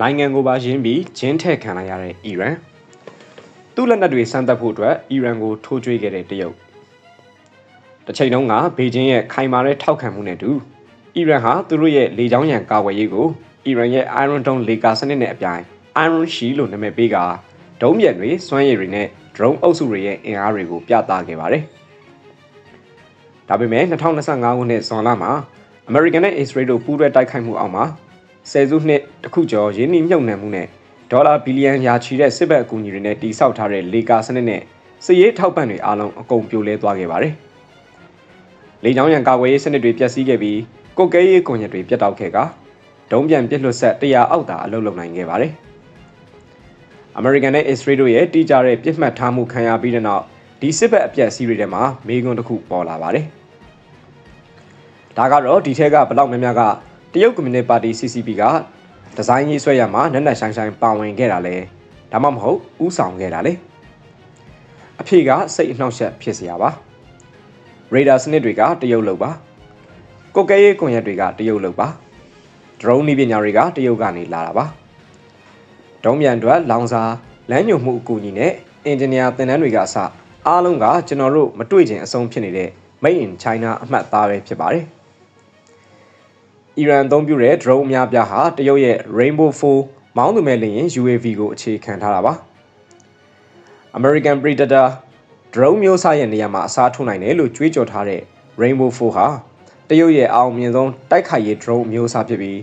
နိုင်ငံကိုပါရင်းပြီးဂျင်းထက်ခံလိုက်ရတဲ့အီရန်သူ့လက်နက်တွေစမ်းသပ်ဖို့အတွက်အီရန်ကိုထိုးကြွေးခဲ့တဲ့တရုတ်တစ်ချိန်တုန်းကဘေကျင်းရဲ့ခိုင်မာတဲ့ထောက်ခံမှုနဲ့တူအီရန်ဟာသူတို့ရဲ့လေကြောင်းရန်ကာကွယ်ရေးကိုအီရန်ရဲ့ Iron Dome လေကာစနစ်နဲ့အပြိုင် Iron Shield လို့နာမည်ပေးကဒုံးပြန်တွေစွမ်းရည်တွေနဲ့ drone အုပ်စုတွေရဲ့အင်အားတွေကိုပြသခဲ့ပါတယ်။ဒါပေမဲ့2025ခုနှစ်ဇွန်လမှာ American နဲ့ Israel တို့ပူးတွဲတိုက်ခိုက်မှုအောက်မှာ ဆယ်စုနှစ်တစ်ခုကျော်ရင်းနှီးမြှုပ်နှံမှုနဲ့ဒေါ်လာဘီလီယံရာချီတဲ့စစ်ဘက်အကူအညီတွေနဲ့တိစောက်ထားတဲ့လေကာစနစ်နဲ့စစ်ရေးထောက်ပံ့တွေအားလုံးအကုန်ပြိုလဲသွားခဲ့ပါတယ်။လေကြောင်းရန်ကာကွယ်ရေးစနစ်တွေပျက်စီးခဲ့ပြီးကုတ်ကဲရေးကွန်ရက်တွေပြတ်တောက်ခဲ့ကဒုံးပြန်ပစ်လွတ်ဆက်100အောက်သာအလုပ်လုပ်နိုင်ခဲ့ပါတယ်။ American နဲ့ Israel တို့ရဲ့တိကျတဲ့ပြစ်မှတ်ထားမှုခံရပြီးတဲ့နောက်ဒီစစ်ဘက်အပြက်စီးတွေထဲမှာမေးခွန်းတစ်ခုပေါ်လာပါတယ်။ဒါကတော့ဒီထက်ကဘလောက်များများက တရုတ်ကွန်မြူနတီပါတီ CCP ကဒီဇိုင်းရေးဆွဲရမှာနက်နက်ဆိုင်ဆိုင်ပါဝင်ခဲ့တာလဲဒါမှမဟုတ်ဥဆောင်ခဲ့တာလဲအဖေကစိတ်အနှောက်အယှက်ဖြစ်စရာပါရေဒါစနစ်တွေကတရုတ်လုပ်ပါကိုကဲရေးကွန်ရက်တွေကတရုတ်လုပ်ပါ drone နည်းပညာတွေကတရုတ်ကနေလာတာပါဒုံးမြန်အတွက်လောင်စာလမ်းညွှန်မှုအကူအညီနဲ့အင်ဂျင်နီယာသင်တန်းတွေကအစအားလုံးကကျွန်တော်တို့မတွေ့ချင်အဆုံးဖြစ်နေတဲ့ Made in China အမှတ်သားပဲဖြစ်ပါတယ် အီရန်အသုံးပြုတဲ့ drone အများပြားဟာတရုတ်ရဲ့ Rainbow 4မောင်းသူမဲ့လျင် UAV ကိုအခြေခံထားတာပါ American Predator drone မျိုးစားရဲ့နေရာမှာအစားထိုးနိုင်တယ်လို့ကြွေးကြော်ထားတဲ့ Rainbow 4ဟာတရုတ်ရဲ့အောင်မြင်ဆုံးတိုက်ခိုက်ရေး drone မျိုးစားဖြစ်ပြီး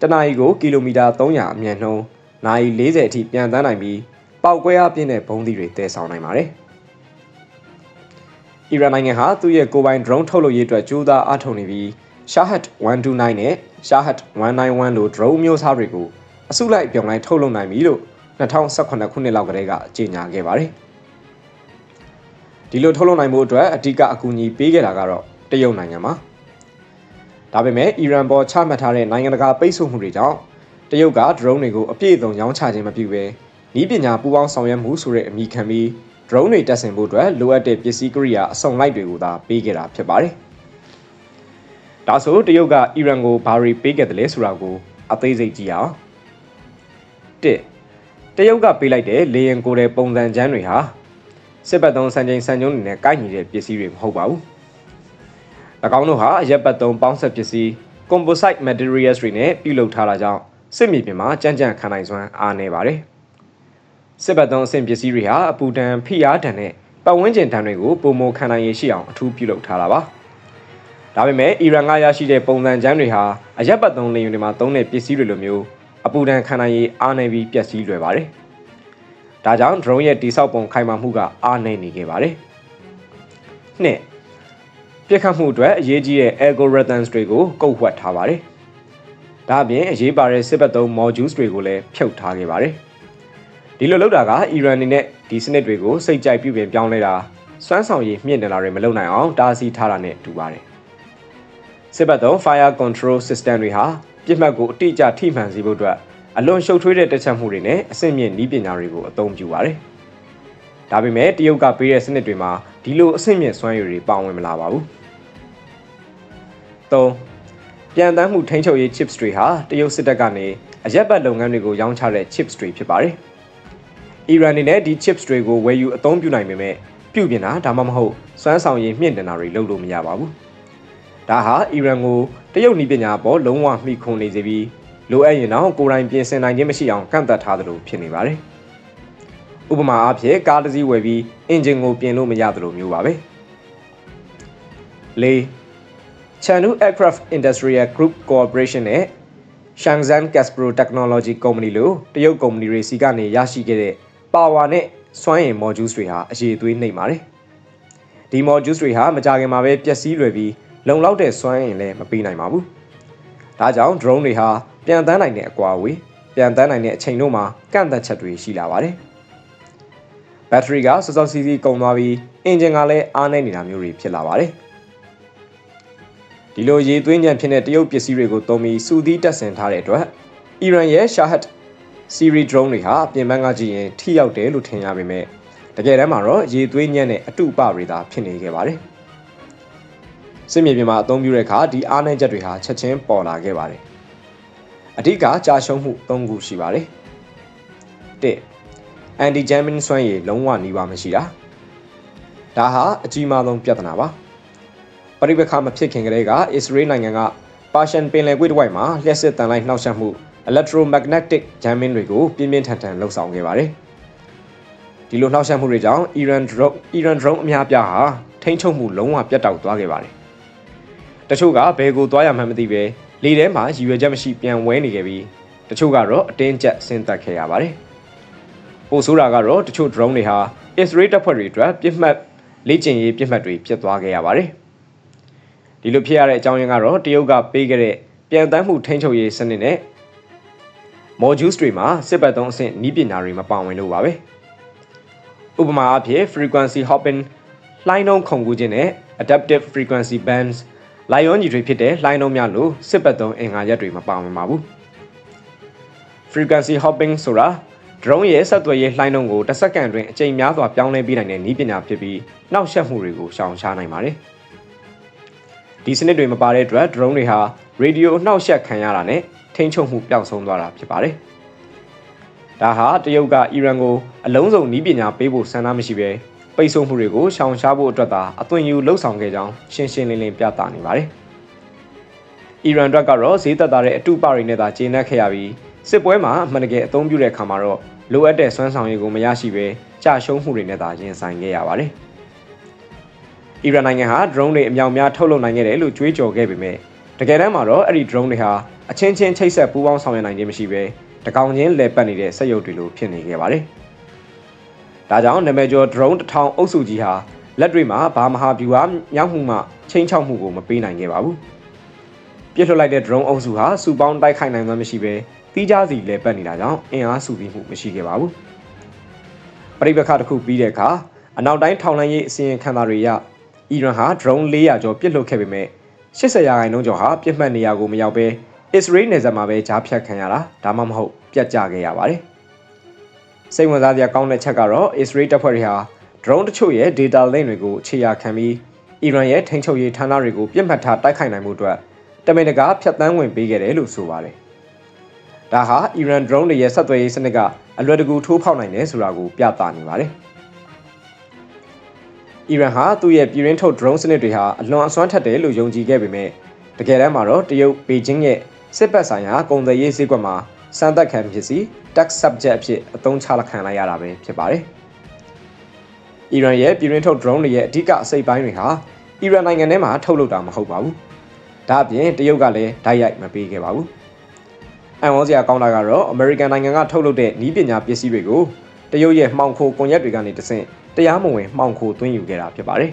တနအီကိုကီလိုမီတာ300အမြန်နှုန်းနိုင်40အထိပြန်တန်းနိုင်ပြီးပောက်ကွဲအားပြင်းတဲ့ဘုံးသီးတွေတည်ဆောင်နိုင်ပါတယ်။အီရန်နိုင်ငံဟာသူ့ရဲ့ကိုယ်ပိုင် drone ထုတ်လုပ်ရေးအတွက်ကြိုးစားအားထုတ်နေပြီး Shahed 129နဲ့ Shahed 191လို့ drone မျိုးစားတွေကိုအစုလိုက်ပြောင်းလိုက်ထုတ်လုပ်နိုင်ပြီလို့2018ခုနှစ်လောက်ကတည်းကကြေညာခဲ့ပါတယ်။ဒီလိုထုတ်လုပ်နိုင်မှုအတွက်အဓိကအကူအညီပေးခဲ့တာကတော့တရုတ်နိုင်ငံပါ။ဒါပေမဲ့အီရန်ပေါ်ချမှတ်ထားတဲ့နိုင်ငံတကာပိတ်ဆို့မှုတွေကြောင့်တရုတ်က drone တွေကိုအပြည့်အစုံရောင်းချခြင်းမပြုဘဲဤပညာပူးပေါင်းဆောင်ရွက်မှုဆိုတဲ့အမည်ခံပြီး drone တွေတက်ဆင်ဖို့အတွက်လိုအပ်တဲ့ပစ္စည်းကိရိယာအစုံလိုက်တွေကိုသာပေးခဲ့တာဖြစ်ပါတယ်။ ဒါဆိုတရုတ်ကအီရန်ကိုဘာတွေပေးခဲ့တယ်လဲဆိုတာကိုအသေးစိတ်ကြည့်အောင်။၁တရုတ်ကပေးလိုက်တဲ့လေရင်ကိုယ်တဲ့ပုံစံချမ်းတွေဟာစစ်ပတ်သုံးစံချိန်စံကျုံးတွေနဲ့ကိုက်ညီတဲ့ပစ္စည်းတွေမဟုတ်ပါဘူး။၎င်းတို့ဟာအရက်ပတ်သုံးပေါင်းဆက်ပစ္စည်း composite materials တွေနဲ့ပြုလုပ်ထားတာကြောင့်စစ်မြေပြင်မှာကြမ်းကြမ်းခံနိုင်စွမ်းအားနည်းပါတယ်။စစ်ဘက်သုံးအဆင့်ပစ္စည်းတွေဟာအပူဒဏ်ဖိအားဒဏ်နဲ့ပတ်ဝန်းကျင်ဒဏ်တွေကိုပုံမခံနိုင်ရရှိအောင်အထူးပြုလုပ်ထားတာပါ။ ဒါပေမဲ့အီရန်ကရရှိတဲ့ပုံစံချမ်းတွေဟာအရက်ပတ်သုံးလေယာဉ်တွေမှာသုံးတဲ့ပစ္စည်းတွေလိုမျိုးအပူဒဏ်ခံနိုင်ရအားနည်းပြီးပျက်စီးလွယ်ပါတယ်။ဒါကြောင့် drone ရဲ့တိစောက်ပုံခိုင်မာမှုကအားနည်းနေခဲ့ပါတယ်။နှစ်ပြစ်ခတ်မှုအတွက်အရေးကြီးတဲ့ algorithms တွေကိုကုတ်ဝှက်ထားပါတယ်။ဒါအပြင်အရေးပါတဲ့စစ်ဘက်သုံး modules တွေကိုလည်းဖြုတ်ထားခဲ့ပါတယ်။ဒီလိုလုပ်တာကအီရန်အနေနဲ့ဒီစနစ်တွေကိုစိတ်ကြိုက်ပြုပြင်ပြောင်းလဲတာစွမ်းဆောင်ရည်မြင့်တင်တာတွေမလုပ်နိုင်အောင်တားဆီးထားတာနဲ့တူပါတယ်။ စစ်ဘက်သုံး fire control system တွေဟာပြစ်မှတ်ကိုအတိအကျထိမှန်စေဖို့အတွက်အလွန်ရှုပ်ထွေးတဲ့တက်ချက်မှုတွေနဲ့အဆင့်မြင့်နည်းပညာတွေကိုအသုံးပြုပါတယ်။ဒါပေမဲ့တရုတ်ကပေးတဲ့စနစ်တွေမှာဒီလိုအဆင့်မြင့်စွမ်းရည်တွေပါဝင်မလာပါဘူး။၃ပြန်တမ်းမှုထိန်းချုပ်ရေး chips တွေဟာတရုတ်စစ်တပ်ကနေအရက်ပတ်လုပ်ငန်းတွေကိုရောင်းချတဲ့ chips တွေဖြစ်ပါတယ်။အီရန်အနေနဲ့ဒီ chips တွေကိုဝယ်ယူအသုံးပြုနိုင်ပေမဲ့ပြုပြင်တာဒါမှမဟုတ်စွမ်းဆောင်ရည်မြင့်တင်တာတွေလုပ်လို့မရပါဘူး။ ဒါဟာအီရန်ကိုတရုတ်နည်းပညာပေါ်လုံးဝမှီခိုနေစေပြီးလိုအပ်ရင်တော့ကိုယ်တိုင်ပြင်ဆင်နိုင်ခြင်းမရှိအောင်ကန့်သတ်ထားသလိုဖြစ်နေပါတယ်။ဥပမာအားဖြင့်ကားတစ်စီးဝယ်ပြီးအင်ဂျင်ကိုပြင်လို့မရသလိုမျိုးပါပဲ။၄ Chengdu Aircraft Industrial Group Corporation နဲ့ Shangzhen Caspro Technology Company လို့တရုတ်ကုမ္ပဏီတွေစီကနေရရှိခဲ့တဲ့ power နဲ့စွမ်းအင် modules တွေဟာအရေးသွေးနှိပ်ပါတယ်။ဒီ modules တွေဟာမကြခင်မှာပဲပျက်စီးလွယ်ပြီး လုံလောက်တဲ့စွမ်းအင်လည်းမပေးနိုင်ပါဘူး။ဒါကြောင့် drone တွေဟာပြန်တန်းနိုင်တဲ့အကွာအဝေးပြန်တန်းနိုင်တဲ့အချိန်တို့မှာကန့်သက်ချက်တွေရှိလာပါတယ်။ဘက်ထရီကစောစောစီးစီးကုန်သွားပြီးအင်ဂျင်ကလည်းအားနည်းနေတာမျိုးတွေဖြစ်လာပါတယ်။ဒီလိုရေသွင်းညံဖြစ်တဲ့တရုတ်ပစ္စည်းတွေကိုသုံးပြီးစူသီးတက်ဆင်ထားတဲ့အတွက်အီရန်ရဲ့ Shahed Siri drone တွေဟာပြင်ပန်းကကြည့်ရင်ထိရောက်တယ်လို့ထင်ရပေမဲ့တကယ်တမ်းမှာတော့ရေသွင်းညံ့တဲ့အတုပတွေသာဖြစ်နေခဲ့ပါတယ်။ စစ်မြေပြင်မှာအသုံးပြုတဲ့အခါဒီအားနည်းချက်တွေဟာချက်ချင်းပေါ်လာခဲ့ပါတယ်။အဓိကကြာရှုံးမှု၃ခုရှိပါတယ်၁အန်တီဂျမ်မင်စွမ်းရည်လုံးဝနှီးပါမရှိတာဒါဟာအကြီးမားဆုံးပြဿနာပါပရိပခမဖြစ်ခင်ကလေးကအစ္စရေးနိုင်ငံကပါရှန်ပင်လယ်ကွေ့တစ်ဝိုက်မှာလျှက်စစ်တန်လိုက်နှောက်ယှက်မှု electromagnetic jamming တွေကိုပြင်းပြင်းထန်ထန်လှုပ်ဆောင်ခဲ့ပါတယ်ဒီလိုနှောက်ယှက်မှုတွေကြောင့် Iran drone Iran drone အများပြားဟာထိန်းချုပ်မှုလုံးဝပြတ်တောက်သွားခဲ့ပါတယ် တချို့ကဘယ်ကိုသွားရမှန်းမသိပဲလေထဲမှာရည်ရွယ်ချက်မရှိပြန်ဝဲနေခဲ့ပြီးတချို့ကတော့အတင်းကျပ်ဆင်းသက်ခဲ့ရပါတယ်ပိုဆိုးတာကတော့တချို့ drone တွေဟာ Israel တပ်ဖွဲ့တွေအတွက်ပြစ်မှတ်လေ့ကျင့်ရေးပြစ်မှတ်တွေဖြစ်သွားခဲ့ရပါတယ်ဒီလိုဖြစ်ရတဲ့အကြောင်းရင်းကတော့တရုတ်ကပေးခဲ့တဲ့ပြန်တမ်းမှုထိန်းချုပ်ရေးစနစ်နဲ့ modules တွေမှာစစ်ပတ်သုံးအဆင့်နီးပညာတွေမပါဝင်လို့ပါပဲဥပမာအဖြစ် frequency hopping လှိုင်းနှုန်းခုန်ကူးခြင်းနဲ့ adaptive frequency bands လိုင်ယွန်ကြီးတွေဖြစ်တဲ့လှိုင်းနှုန်းများလို့စစ်ပတ်သုံးအင်္ဂါရက်တွေမပါဝင်ပါဘူး frequency hopping ဆိုတာ drone ရဲ့ဆက်သွယ်ရေးလှိုင်းနှုန်းကိုတစ်စက္ကန့်အတွင်းအကြိမ်များစွာပြောင်းလဲပေးနိုင်တဲ့နည်းပညာဖြစ်ပြီးနှောက်ယှက်မှုတွေကိုရှောင်ရှားနိုင်ပါတယ်ဒီစနစ်တွေမပါတဲ့အတွက် drone တွေဟာ radio နှောက်ယှက်ခံရတာနဲ့ထိန်းချုပ်မှုပျောက်ဆုံးသွားတာဖြစ်ပါတယ်။ဒါဟာတရုတ်ကအီရန်ကိုအလုံးစုံနီးပညာပေးဖို့ဆန္ဒမရှိဘဲ ပိတ်ဆို့မှုတွေကိုရှောင်ရှားဖို့အတွက်သာအသွင်ယူလှုံ့ဆော်ခဲ့ကြောင်းရှင်းရှင်းလင်းလင်းပြသနေပါတယ်။အီရန်အတွက်ကတော့ဈေးသက်သာတဲ့အတူပတွေနဲ့သာကျေနပ်ခဲ့ရပြီးစစ်ပွဲမှာအမှန်တကယ်အသုံးပြုတဲ့အခါမှာတော့လိုအပ်တဲ့စွမ်းဆောင်ရည်ကိုမရရှိဘဲကြာရှုံးမှုတွေနဲ့သာရင်ဆိုင်ခဲ့ရပါတယ်။အီရန်နိုင်ငံဟာ drone တွေအမြောက်များထုတ်လုပ်နိုင်ခဲ့တယ်လို့ကြွေးကြော်ခဲ့ပေမဲ့တကယ်တမ်းမှာတော့အဲ့ဒီ drone တွေဟာအချင်းချင်းချိတ်ဆက်ပူးပေါင်းဆောင်ရွက်နိုင်ခြင်းမရှိဘဲတကောင်ချင်းလဲပတ်နေတဲ့စက်ရုပ်တွေလိုဖြစ်နေခဲ့ပါတယ်။ ဒါကြောင့်နာမည်ကျော် drone တစ်ထောင်အုပ်စုကြီးဟာလက်တွေမှာဘာမဟာဗျူဟာမြောက်မှုမှချင်းချောက်မှုကိုမပေးနိုင်ခဲ့ပါဘူး။ပြစ်လွှတ်လိုက်တဲ့ drone အုပ်စုဟာစူပေါင်းတိုက်ခိုက်နိုင်မှမရှိဘဲတီးခြားစီလဲပတ်နေတာကြောင့်အင်အားစုပြီးမှုမရှိခဲ့ပါဘူး။ပရိပခတစ်ခုပြီးတဲ့အခါအနောက်တိုင်းထောင်လိုင်းရေးအစီရင်ခံစာတွေအရအီရန်ဟာ drone 400ကျော်ပြစ်လွှတ်ခဲ့ပေမဲ့80ရာခိုင်နှုန်းကျော်ဟာပြစ်မှတ်နေရာကိုမရောက်ဘဲအစ္စရေးနယ်စပ်မှာပဲကြားဖြတ်ခံရတာဒါမှမဟုတ်ပြတ်ကျခဲ့ရပါတယ်။ စိတ်ဝင်စားစရာကောင်းတဲ့ချက်ကတော့အစ္စရေးတပ်ဖွဲ့တွေဟာ drone တချို့ရဲ့ data link တွေကိုခြေရာခံပြီးအီရန်ရဲ့ထိန်းချုပ်ရေးဌာနတွေကိုပြစ်မှတ်ထားတိုက်ခိုက်နိုင်မှုအတွက်တမင်တကာဖျက်ဆီးဝင်ပေးခဲ့တယ်လို့ဆိုပါတယ်။ဒါဟာအီရန် drone တွေရဲ့ဆက်သွယ်ရေးစနစ်ကအလွယ်တကူထိုးဖောက်နိုင်တယ်ဆိုတာကိုပြသနေပါတယ်။အီရန်ဟာသူ့ရဲ့ပြည်ရင်းထုတ် drone စနစ်တွေဟာအလွန်အစွမ်းထက်တယ်လို့ယုံကြည်ခဲ့ပေမဲ့တကယ်တမ်းမှာတော့တရုတ်ပေကျင်းရဲ့စစ်ပတ်ဆိုင်ရာကုန်သွယ်ရေးဈေးကွက်မှာ စံသက်ခံဖြစ်စီ tax subject အဖြစ်အသုံးချလက်ခံလိုက်ရတာပဲဖြစ်ပါတယ်။အီရန်ရဲ့ပြည်ရင်းထုတ် drone တွေရဲ့အဓိကအစိပ်ပိုင်းတွေဟာအီရန်နိုင်ငံထဲမှာထုတ်လုပ်တာမဟုတ်ပါဘူး။ဒါအပြင်တရုတ်ကလည်းဓာတ်ရိုက်မပေးခဲ့ပါဘူး။အန်ဝေါ်စရာကောင်းတာကတော့ American နိုင်ငံကထုတ်လုပ်တဲ့နည်းပညာပစ္စည်းတွေကိုတရုတ်ရဲ့မှောင်ခိုကွန်ရက်တွေကနေတဆင့်တရားမဝင်မှောင်ခိုသွင်းယူခဲ့တာဖြစ်ပါတယ်။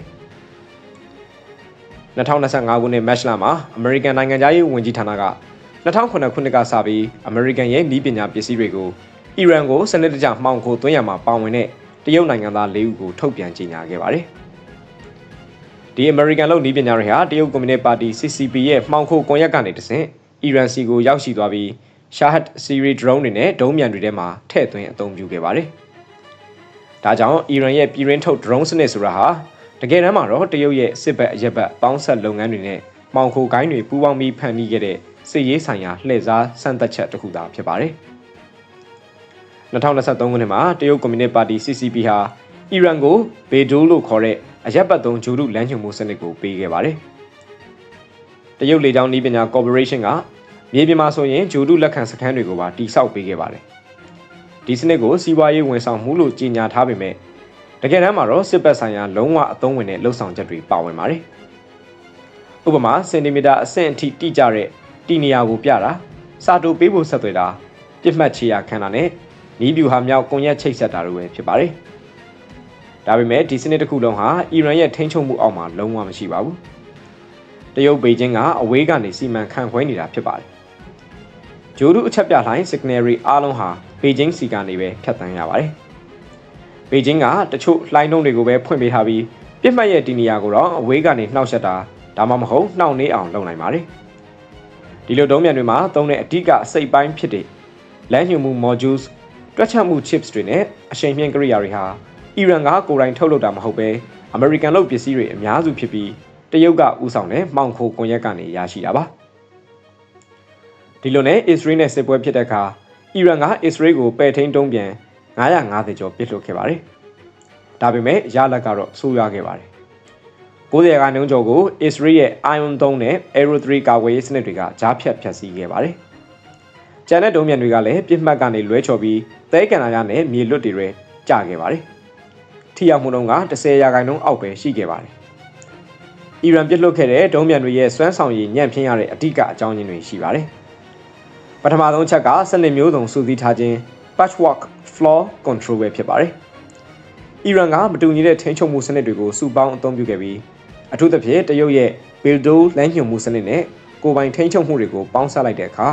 2025ခုနှစ်မတ်လမှာ American နိုင်ငံသားရေးဝန်ကြီးဌာနက 2009ခုနှစ်ကစပြီး American ရဲ့ဤပညာပစ္စည်းတွေကိုအီရန်ကိုစနစ်တကျမှောင်ခိုသွင်းရမှာပါဝင်တဲ့တရုတ်နိုင်ငံသား၄ဦးကိုထုတ်ပြန်ကြေညာခဲ့ပါတယ်။ဒီ American လို့ဤပညာတွေဟာတရုတ်ကွန်မြူနစ်ပါတီ CCP ရဲ့မှောင်ခိုကွန်ရက်ကနေတဆင့်အီရန်စီကိုရောက်ရှိသွားပြီး Shahed series drone တွေနဲ့ဒုံးမြန်တွေထဲမှာထည့်သွင်းအသုံးပြုခဲ့ပါတယ်။ဒါကြောင့်အီရန်ရဲ့ပြည်ရင်းထုတ် drone စနစ်ဆိုတာဟာတကယ်တမ်းမှာတော့တရုတ်ရဲ့စစ်ဘက်အရက်ဘက်ပေါင်းဆက်လုပ်ငန်းတွေနဲ့မှောင်ခိုကိုင်းတွေပူးပေါင်းပြီးဖန်တီးခဲ့တဲ့ စစ်ရေးဆိုင်ရာလှည့်စားစံသက်ချက်တစ်ခုသာဖြစ်ပါတယ်။2023ခုနှစ်မှာတရုတ်ကွန်မြူနစ်ပါတီ CCP ဟာအီရန်ကိုဘေဒိုးလို့ခေါ်တဲ့အရက်ပတ်သုံးဂျိုဒုလမ်းညွှန်မှုစနစ်ကိုပေးခဲ့ပါတယ်။တရုတ်လေကြောင်းနည်းပညာ Corporation ကမြေပြင်မှာဆိုရင်ဂျိုဒုလက်ခံစခန်းတွေကိုပါတိစောက်ပေးခဲ့ပါတယ်။ဒီစနစ်ကိုစီးပွားရေးဝန်ဆောင်မှုလို့ကြေညာထားပေမဲ့တကယ်တမ်းမှာတော့စစ်ဘက်ဆိုင်ရာလုံးဝအသုံးဝင်တဲ့လှုပ်ဆောင်ချက်တွေပါဝင်ပါတယ်။ဥပမာစင်တီမီတာအဆင့်အထိတိကျတဲ့ တီနေရာကိုပြတာစာတိုပေးဖို့ဆက်သွယ်တာပြစ်မှတ်ချေရခံတာနဲ့နီးဗျူဟာမြောက်ကွန်ရက်ချိတ်ဆက်တာတို့ပဲဖြစ်ပါတယ်။ဒါပေမဲ့ဒီစနစ်တစ်ခုလုံးဟာအီရန်ရဲ့ထိန်းချုပ်မှုအောက်မှာလုံးဝမရှိပါဘူး။တရုတ်ပေကျင်းကအဝေးကနေစီမံခန့်ခွဲနေတာဖြစ်ပါတယ်။ဂျိုဒုအချက်ပြလှိုင်း signal အားလုံးဟာပေကျင်းစီကနေပဲဖြတ်တန်းရပါတယ်။ပေကျင်းကတချို့လှိုင်းနှုန်းတွေကိုပဲဖွင့်ပေးထားပြီးပြစ်မှတ်ရဲ့ဒီနေရာကိုတော့အဝေးကနေနှောက်ယှက်တာဒါမှမဟုတ်နှောင့်နှေးအောင်လုပ်နိုင်ပါတယ်။ ဒီလိုဒုံးမြန်တွေမှာသုံးတဲ့အဓိကအစိတ်ပိုင်းဖြစ်တဲ့လမ်းညွှန်မှု modules တွက်ချက်မှု chips တွေနဲ့အရှိန်မြင့်ကိရိယာတွေဟာအီရန်ကကိုယ်တိုင်ထုတ်လုပ်တာမဟုတ်ပဲအမေရိကန်လုပ်ပစ္စည်းတွေအများစုဖြစ်ပြီးတရုတ်ကဥဆောင်တဲ့မှောင်ခိုကွန်ရက်ကနေရရှိတာပါဒီလိုနဲ့အစ္စရေးနဲ့စစ်ပွဲဖြစ်တဲ့အခါအီရန်ကအစ္စရေးကိုပယ်ထိန်တုံးပြန်950ကျော်ပစ်လွှတ်ခဲ့ပါတယ်။ဒါပေမဲ့ရလဒ်ကတော့ဆိုးရွားခဲ့ပါတယ်။ 90ရာခိုင်နှုန်းကျော်ကိုအစ္စရေးရဲ့ Iron 3နဲ့ Aero 3ကာကွယ်ရေးစနစ်တွေကကြားဖြတ်ဖျက်ဆီးခဲ့ပါတယ်။ကျန်တဲ့ဒုံးမြန်တွေကလည်းပြစ်မှတ်ကနေလွဲချော်ပြီးသဲကန်လာရနဲ့မြေလွတ်တွေရဲကျခဲ့ပါတယ်။ထိရောက်မှုနှုန်းက10ရာခိုင်နှုန်းအောက်ပဲရှိခဲ့ပါတယ်။အီရန်ပြစ်လွတ်ခဲ့တဲ့ဒုံးမြန်တွေရဲ့စွမ်းဆောင်ရည်ညံ့ဖျင်းရတဲ့အဓိကအကြောင်းရင်းတွေရှိပါတယ်။ပထမဆုံးချက်ကစနစ်မျိုးစုံစုစည်းထားခြင်း patchwork floor control ပဲဖြစ်ပါတယ်။အီရန်ကမတူညီတဲ့ထိန်းချုပ်မှုစနစ်တွေကိုစုပေါင်းအသုံးပြုခဲ့ပြီး အထူးသဖြင့်တရုတ်ရဲ့ buildo လမ်းညွှန်မှုစနစ်နဲ့ကိုယ်ပိုင်ထိန်းချုပ်မှုတွေကိုပေါင်းစပ်လိုက်တဲ့အခါ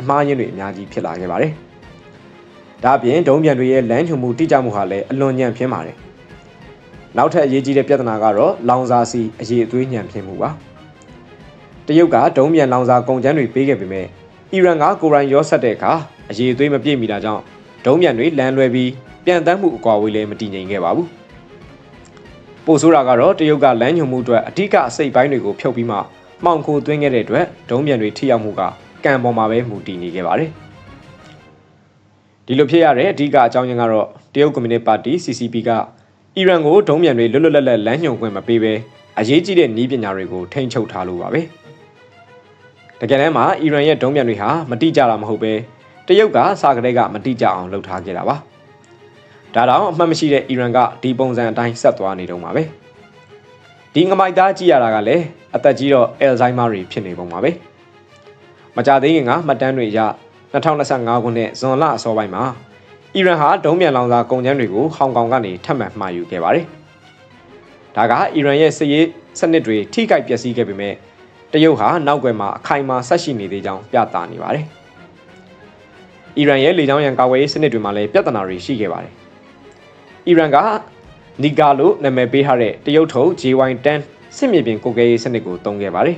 အမှားယွင်းတွေအများကြီးဖြစ်လာခဲ့ပါတယ်။ဒါအပြင်ဒုံးပြန်တွေရဲ့လမ်းညွှန်မှုတိကျမှုဟာလည်းအလွန်ညံ့ဖျင်းပါတယ်။နောက်ထပ်အရေးကြီးတဲ့ပြဿနာကတော့လောင်စာစီအရေးအသွေးညံ့ဖျင်းမှုပါ။တရုတ်ကဒုံးပြန်လောင်စာကုန်ကျန်းတွေပေးခဲ့ပေမဲ့အီရန်ကကိုရိုင်းရောဆက်တဲ့အခါအရေးအသွေးမပြည့်မီတာကြောင့်ဒုံးပြန်တွေလမ်းလွဲပြီးပြန်တမ်းမှုအကွာဝေးလည်းမတည်ငြိမ်ခဲ့ပါဘူး။ ပို့ဆိုးတာကတော့တရုတ်ကလမ်းညွှန်မှုအတွက်အထူးကအစိတ်ပိုင်းတွေကိုဖြုတ်ပြီးမှမှောင်ခိုသွင်းခဲ့တဲ့အတွက်ဒုံးပြန်တွေထိရောက်မှုကကံပေါ်မှာပဲမူတည်နေခဲ့ပါတယ်။ဒီလိုဖြစ်ရတဲ့အဓိကအကြောင်းရင်းကတော့တရုတ်ကွန်မြူနတီပါတီ CCP ကအီရန်ကိုဒုံးပြန်တွေလွတ်လွတ်လပ်လပ်လမ်းညွှန်ခွင့်မပေးဘဲအရေးကြီးတဲ့နည်းပညာတွေကိုထိန်းချုပ်ထားလို့ပါပဲ။တကယ်တမ်းမှာအီရန်ရဲ့ဒုံးပြန်တွေဟာမတိကျတာမဟုတ်ပဲတရုတ်ကစာကလေးကမတိကျအောင်လုပ်ထားခဲ့တာပါ။ ဒါတောင်အမှတ်မရှိတဲ့အီရန်ကဒီပုံစံအတိုင်းဆက်သွားနေတော့မှာပဲ။ဒီငမိုက်သားကြည့်ရတာကလည်းအသက်ကြီးတော့အယ်ဇိုင်းမာတွေဖြစ်နေပုံပါပဲ။မကြသေးခင်ကမှတ်တမ်းတွေအရ2025ခုနှစ်ဇွန်လအစောပိုင်းမှာအီရန်ဟာဒုံးမြန်လောင်စာကုန်ကျန်းတွေကိုဟောင်ကောင်ကနေထပ်မံမှာယူခဲ့ပါတယ်။ဒါကအီရန်ရဲ့စစ်ရေးစနစ်တွေထိခိုက်ပျက်စီးခဲ့ပေမဲ့တရုတ်ဟာနောက်ွယ်မှာအခိုင်အမာဆက်ရှိနေသေးကြောင်းပြသနေပါတယ်။အီရန်ရဲ့လေကြောင်းရန်ကာကွယ်ရေးစနစ်တွေမှာလည်းပြဿနာတွေရှိခဲ့ပါတယ်။ အီရန်ကနီဂါလို့နာမည်ပေးထားတဲ့တရုတ်ထုတ် JY10 စစ်မြေပြင်ကိုကဲရေးစနစ်ကိုသုံးခဲ့ပါတယ်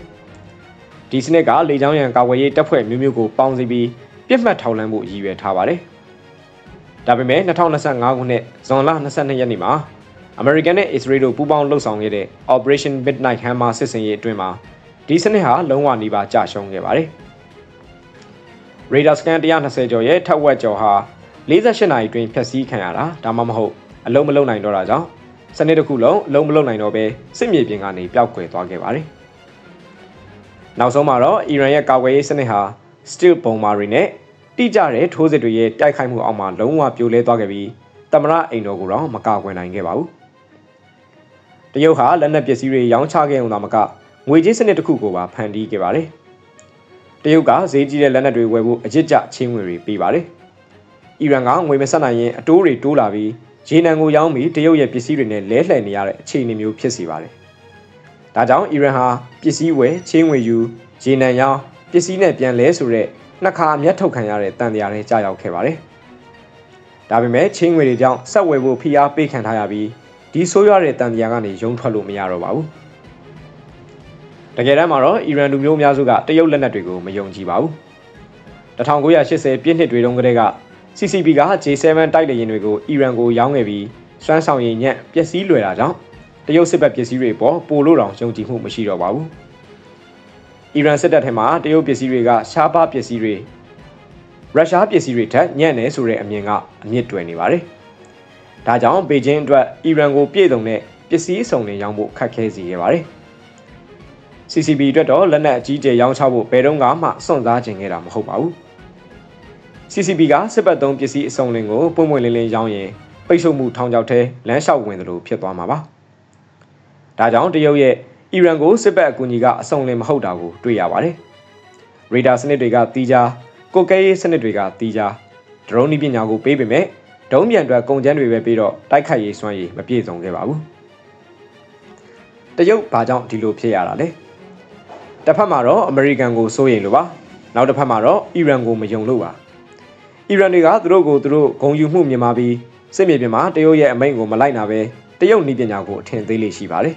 ။ဒီစနစ်ကလေကြောင်းရန်ကာကွယ်ရေးတပ်ဖွဲ့မျိုးမျိုးကိုပေါင်းစည်းပြီးပြစ်မှတ်ထောက်လှမ်းဖို့ရည်ရွယ်ထားပါတယ်။ဒါပေမဲ့2025ခုနှစ်ဇွန်လ22ရက်နေ့မှာ American နဲ့ Israel တို့ပူးပေါင်းလှုပ်ဆောင်ခဲ့တဲ့ Operation Midnight Hammer စစ်စင်ရေးအတွင်းမှာဒီစနစ်ဟာလုံးဝနေပါကြရှုံးခဲ့ပါတယ်။ Radar scan 120ကျော်ရဲ့ထက်ဝက်ကျော်ဟာ48နာရီတွင်ဖျက်ဆီးခံရတာဒါမှမဟုတ် အလုံးမလုံးနိုင်တော့တာကြောင့်စနစ်တစ်ခုလုံးအလုံးမလုံးနိုင်တော့ဘဲစစ်မြေပြင်ကနေပျောက်ကွယ်သွားခဲ့ပါတယ်။နောက်ဆုံးမှာတော့အီရန်ရဲ့ကာကွယ်ရေးစနစ်ဟာ steel ပုံမာတွေနဲ့တိကျတဲ့ထိုးစစ်တွေရဲ့တိုက်ခိုက်မှုအောက်မှာလုံးဝပြိုလဲသွားခဲ့ပြီးတမရအိမ်တော်ကိုတော့မကာကွယ်နိုင်ခဲ့ပါဘူး။တရုတ်ဟာလက်နက်ပစ္စည်းတွေရောင်းချခဲ့ုံသာမကငွေကြေးစနစ်တစ်ခုကိုပါဖန်တီးခဲ့ပါတယ်။တရုတ်ကဈေးကြီးတဲ့လက်နက်တွေဝယ်ဖို့အကြစ်ကြချင်းငွေတွေပေးပါတယ်။အီရန်ကငွေမဆက်နိုင်ရင်အတိုးတွေတိုးလာပြီး ရေနံကိုရောင်းပြီးတရုတ်ရဲ့ပစ္စည်းတွေနဲ့လဲလှယ်နေရတဲ့အခြေအနေမျိုးဖြစ်စေပါတယ်။ဒါကြောင့်အီရန်ဟာပစ္စည်းဝယ်ချင်းငွေယူရေနံရောင်းပစ္စည်းနဲ့ပြန်လဲဆိုတဲ့နှစ်ခါအမျက်ထုတ်ခံရတဲ့တန်တရားတွေကြာရောက်ခဲ့ပါတယ်။ဒါပေမဲ့ချင်းငွေတွေကြောင့်ဆက်ဝယ်ဖို့ဖိအားပေးခံထားရပြီးဒီဆိုးရွားတဲ့တန်တရားကနေရုံထွက်လို့မရတော့ပါဘူး။တကယ်တမ်းမှာတော့အီရန်လူမျိုးအများစုကတရုတ်လက်နက်တွေကိုမယုံကြည်ပါဘူး။1980ပြည့်နှစ်တွေတုန်းကတည်းက CCP က J7 တိုက်လေယာဉ်တွေကိုအီရန်ကိုရောင်းခဲ့ပြီးစွမ်းဆောင်ရည်ညံ့ပျက်စီးလွယ်တာကြောင့်တရုတ်စစ်ဘက်ပစ္စည်းတွေပေါ်ပိုလို့တောင်ယုံကြည်မှုမရှိတော့ပါဘူး။အီရန်စစ်တပ်ထဲမှာတရုတ်ပစ္စည်းတွေကရှားပါးပစ္စည်းတွေရုရှားပစ္စည်းတွေထက်ညံ့နေဆိုတဲ့အမြင်ကအမြင့်တွယ်နေပါတယ်။ဒါကြောင့်ဘေကျင်းအတွက်အီရန်ကိုပြည်စုံတဲ့ပစ္စည်းစုံတွေရောင်းဖို့ခက်ခဲစေခဲ့ပါတယ်။ CCP အတွက်တော့လက်နက်အကြီးကျယ်ရောင်းချဖို့ဘယ်တော့မှစွန့်စားခြင်းခဲ့တာမဟုတ်ပါဘူး။ CCP ကစစ်ပတ်သုံးပစ္စည်းအစုံလင်ကိုပုံမှန်လင်းလင်းရောင်းရင်ပိတ်ဆို့မှုထောင်ချောက်ထဲလမ်းလျှောက်ဝင်သလိုဖြစ်သွားမှာပါ။ဒါကြောင့်တရုတ်ရဲ့အီရန်ကိုစစ်ပတ်အကူအညီကအစုံလင်မဟုတ်တာကိုတွေ့ရပါတယ်။ရေဒါစနစ်တွေကတီးခြားကိုကဲရေးစနစ်တွေကတီးခြားဒရုန်းနီးပညာကိုပေးပေမဲ့ဒုံးပြန်အတွက်ကုန်ကျန်းတွေပဲပြီးတော့တိုက်ခိုက်ရေးစွမ်းရည်မပြည့်စုံခဲ့ပါဘူး။တရုတ်ဘာကြောင့်ဒီလိုဖြစ်ရတာလဲ။တစ်ဖက်မှာတော့အမေရိကန်ကိုစိုးရိမ်လို့ပါ။နောက်တစ်ဖက်မှာတော့အီရန်ကိုမယုံလို့ပါ။ အီရန်တွေကသူတို့ကိုသူတို့ဂုံယူမှုမြင်မာပြီးစစ်မြေပြင်မှာတရုတ်ရဲ့အမိန့်ကိုမလိုက်နာပဲတရုတ်နီးပညာကိုအထင်သေးလေးရှိပါတယ်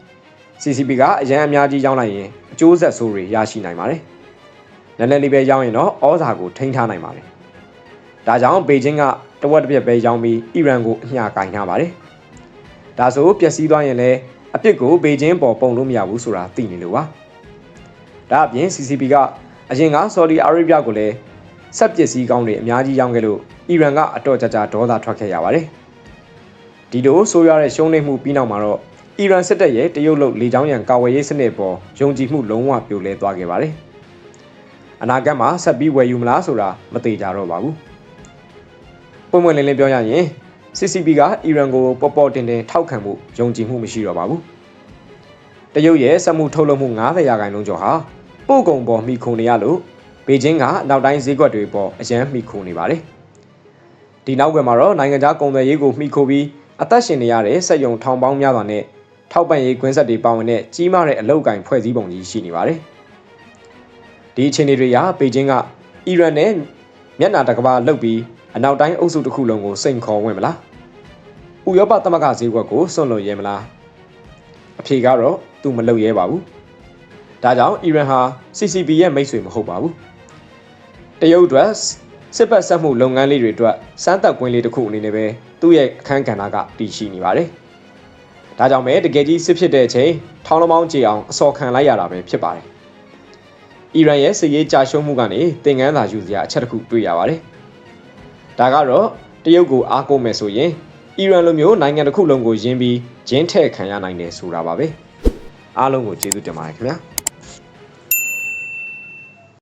။ CCP ကအရန်အများကြီးရောင်းလိုက်ရင်အကျိုးဆက်ဆိုးတွေရရှိနိုင်ပါတယ်။နည်းနည်းလေးပဲရောင်းရင်တော့ဩဇာကိုထိန်းထားနိုင်ပါတယ်။ဒါကြောင့်ဘေကျင်းကတဝက်တစ်ပြက်ပဲရောင်းပြီးအီရန်ကိုအမျှကင်ထားပါတယ်။ဒါဆိုပျက်စီးသွားရင်လည်းအပြစ်ကိုဘေကျင်းပေါ်ပုံလို့မရဘူးဆိုတာသိနေလို့ပါ။ဒါအပြင် CCP ကအရင်ကဆော်ဒီအာရေဗျကိုလည်း ဆက်ပစ္စည်းကောင်းတွေအများကြီးရောင်းခဲ့လို့အီရန်ကအတော့ကြကြဒေါသထွက်ခဲ့ရပါတယ်ဒီလိုဆိုရတဲ့ရှုံးနိမ့်မှုပြီးနောက်မှာတော့အီရန်စစ်တပ်ရဲ့တရုတ်လုတ်လေကြောင်းရန်ကာဝယ်ရေးစနစ်ပေါ်ယုံကြည်မှုလုံးဝပြိုလဲသွားခဲ့ပါတယ်အနာဂတ်မှာဆက်ပြီးဝယ်ယူမလားဆိုတာမသေးကြတော့ပါဘူးပုံမှန်လင်းလင်းပြောရရင် CCP ကအီရန်ကိုပေါ်ပေါ်တင်တင်ထောက်ခံမှုယုံကြည်မှုမရှိတော့ပါဘူးတရုတ်ရဲ့စက်မှုထုတ်လုပ်မှု90ရာခိုင်နှုန်းကျော်ဟာပို့ကုန်ပေါ်မိခုန်နေရလို့ ဘေကျင်းကနောက်တိုင်းဈေးကွက်တွေပေါ်အရန်မိခုန်နေပါတယ်ဒီနောက်ကွယ်မှာတော့နိုင်ငံခြားကုန်သွယ်ရေးကိုမိခိုပြီးအသက်ရှင်နေရတဲ့စက်ယုံထောင်ပေါင်းများစွာနဲ့ထောက်ပံ့ရေးကွင်းဆက်တွေပါဝင်တဲ့ကြီးမားတဲ့အလောက်ကိုင်ဖွဲ့စည်းပုံကြီးရှိနေပါတယ်ဒီအခြေအနေတွေဟာဘေကျင်းကအီရန်နဲ့မျက်နှာတစ်ကဘာလှုပ်ပြီးအနောက်တိုင်းအုပ်စုတစ်ခုလုံးကိုစိန်ခေါ်ဝင်မလားဥရောပသမဂ္ဂဈေးကွက်ကိုစွန့်လွတ်ရဲမလားအဖြေကတော့သူမလုပ်ရဲပါဘူးဒါကြောင့်အီရန်ဟာ CCP ရဲ့မိတ်ဆွေမဟုတ်ပါဘူး တရုတ်အတွက်စစ်ပတ်ဆက်မှုလုပ်ငန်းလေးတွေအတွက်စမ်းသပ်ကွင်းလေးတစ်ခုအနေနဲ့ပဲသူ့ရဲ့အခန်းကဏ္ဍကတည်ရှိနေပါတယ်ဒါကြောင့်ပဲတကယ်ကြီးစစ်ဖြစ်တဲ့အချိန်ထောင်းလမောင်းကြေအောင်အစော်ခံလိုက်ရတာပဲဖြစ်ပါတယ်အီရန်ရဲ့စစ်ရေးကြာရှုံးမှုကနေသင်ခန်းစာယူစရာအချက်တစ်ခုတွေ့ရပါတယ်ဒါကတော့တရုတ်ကိုအားကိုးမယ်ဆိုရင်အီရန်လိုမျိုးနိုင်ငံတစ်ခုလုံးကိုယင်းပြီးဂျင်းထဲ့ခံရနိုင်တယ်ဆိုတာပါပဲအားလုံးကိုကျေးဇူးတင်ပါတယ်ခင်ဗျာ